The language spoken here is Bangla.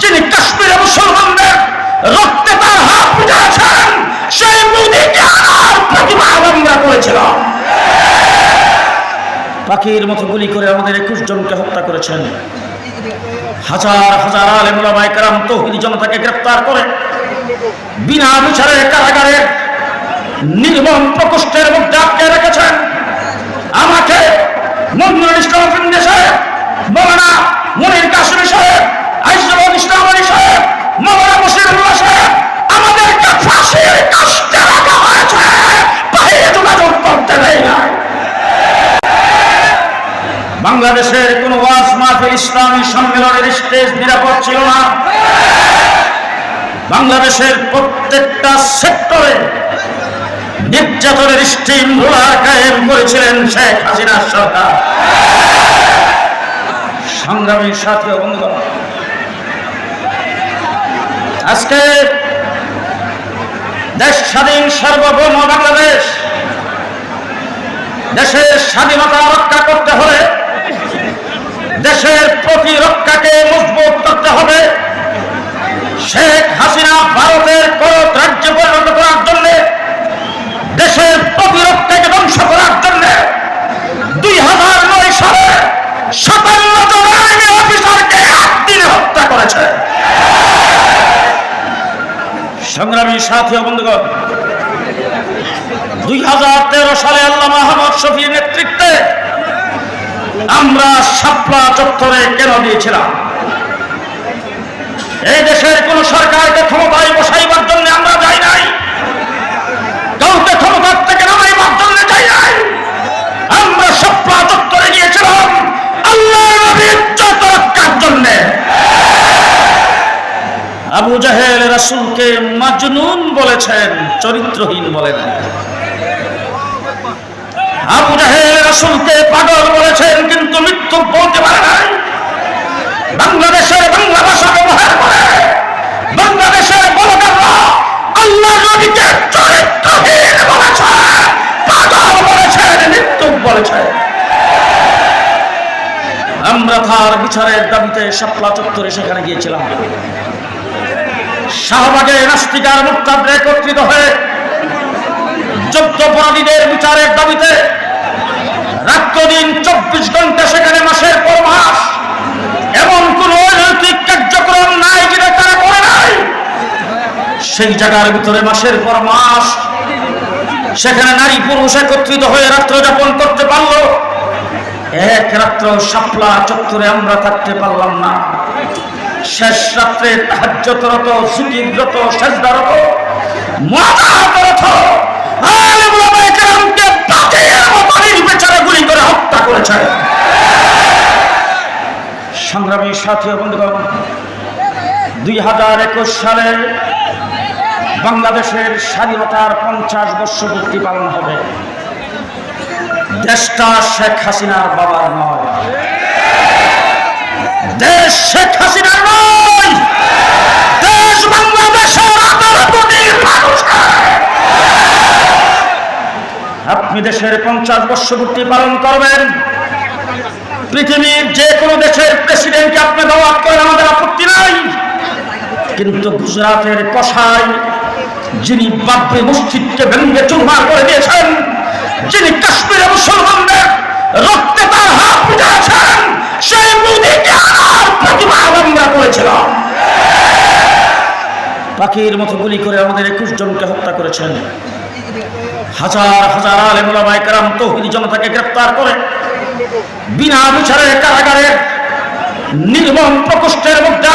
যিনি কাশ্মীরে মুসলমানদের রক্তে তার হাত বুঝেছেন সেই মোদীকে আনার প্রতিবাদ আমরা করেছিলাম পাখির মতো গুলি করে আমাদের একুশ জনকে হত্যা করেছেন। হাজার হাজার আলেমুলামায় কারাম জনতাকে গ্রেপ্তার করে বিনা বিচারে কারাগারে নির্মম প্রকোষ্ঠের মধ্যে আটকে রেখেছেন। আমাকে মন্দির ইসলাম ফিন্দে সাহেব মৌলানা মনির বাংলাদেশের কোন ওয়াজ মাহফিল ইসলামী সম্মেলনের স্টেজ নিরাপদ ছিল না। বাংলাদেশের প্রত্যেকটা সেক্টরে নির্যাতনের স্টিম রোলার কায়েম করেছিলেন শেখ হাসিনার সরকার। সংগ্রামীর সাথে বন্ধুগণ, আজকে দেশ স্বাধীন সার্বভৌম বাংলাদেশ, দেশের স্বাধীনতা রক্ষা করতে হলে দেশের প্রতিরক্ষাকে মজবুত করতে হবে। শেখ হাসিনা ভারতের করত রাজ্য পরিণত করার জন্য, দেশের প্রতিরক্ষাকে ধ্বংস করার জন্য দুই হাজার নয় সালে সাতান্ন জন আর্মি অফিসারকে একদিনে হত্যা করেছে। সংগ্রামী সাথী বন্ধুগণ, দুই হাজার তেরো সালে আল্লাহ মাহমদ শফির নেতৃত্বে আমরা শাপলা চত্বরে কেন দিয়েছিলাম এই দেশের কোন সরকারকে ক্ষমতায় বসাইবার জন্য আমরা যাই নাই। কাউকে ক্ষমতার থেকে নামাইবার জন্য যাই নাই। আমরা শাপলা চত্বরে গিয়েছিলাম আল্লাহ নবীর ইজ্জত রক্ষার জন্যে। আবু জাহেল রাসূলকে মাজনুন বলেছেন, চরিত্রহীন বলেন। আবু জাহেল রাসূলকে পাগল বলেছেন কিন্তু মৃত্যু বলতে পারে নাই বাংলাদেশের বাংলা ভাষা ব্যবহার করে বাংলাদেশের বলকাররা আল্লাহ নবীকে চরিত্রহীন বলেছে পাগল বলেছেন মৃত্যু বলেছে আমরা বিচারের দাবিতে শাপলা চত্বরে সেখানে গিয়েছিলাম। শাহবাগে নাস্তিকার মুক্তাবরে একত্রিত হয়ে যোগ্য অপরাধীদের বিচারের দাবিতে রাত্রদিন চব্বিশ ঘণ্টা সেখানে মাসের পর মাস এমন কোন অনৈতিক কার্যক্রম নাই যেটা তারা করে নাই। সেই জায়গার ভিতরে মাসের পর মাস সেখানে নারী পুরুষ একত্রিত হয়ে রাত্র যাপন করতে পারল। এক রাত্র শাপলা চত্বরে আমরা থাকতে পারলাম না। শেষ রাত্রে তাহাজ্যতরত সুচিব্রত শেষদারত মজারত আলেমুলামায়ে কেরামকে বাতিলের মতো নির্বিচারে গুলি করে হত্যা করেছে। সংগ্রামী সাথী বন্ধুগণ, দুই হাজার একুশ সালে বাংলাদেশের স্বাধীনতার পঞ্চাশ বর্ষপূর্তি পালন হবে। দেশটা শেখ হাসিনার বাবার নয়। দেশ শেখ হাসিনার নয়। দেশ বাংলাদেশের আঠারো আপনি দেশের পঞ্চাশ বর্ষপূর্তি পালন করবেন। পৃথিবীর যে কোনো দেশের প্রেসিডেন্টকে আপনি দাওয়াত করেন, আমাদের আপত্তি নাই। কিন্তু গুজরাটের কষাই যিনি বাবরি মসজিদকে ভেঙে চুরমার করে দিয়েছেন যিনি কাশ্মীরে মুসলমানদের রক্তে তার হাত বুঝেছেন সেই মোদীকে আনার প্রতিবাদ আমরা করেছিলাম পাখির মতো গুলি করে আমাদের একুশ জনকে হত্যা করেছেন। হাজার হাজার আলেমুলামায় কারাম তৌহিদি জনতাকে গ্রেপ্তার করে বিনা বিচারে কারাগারে নির্মম প্রকোষ্ঠের মধ্যে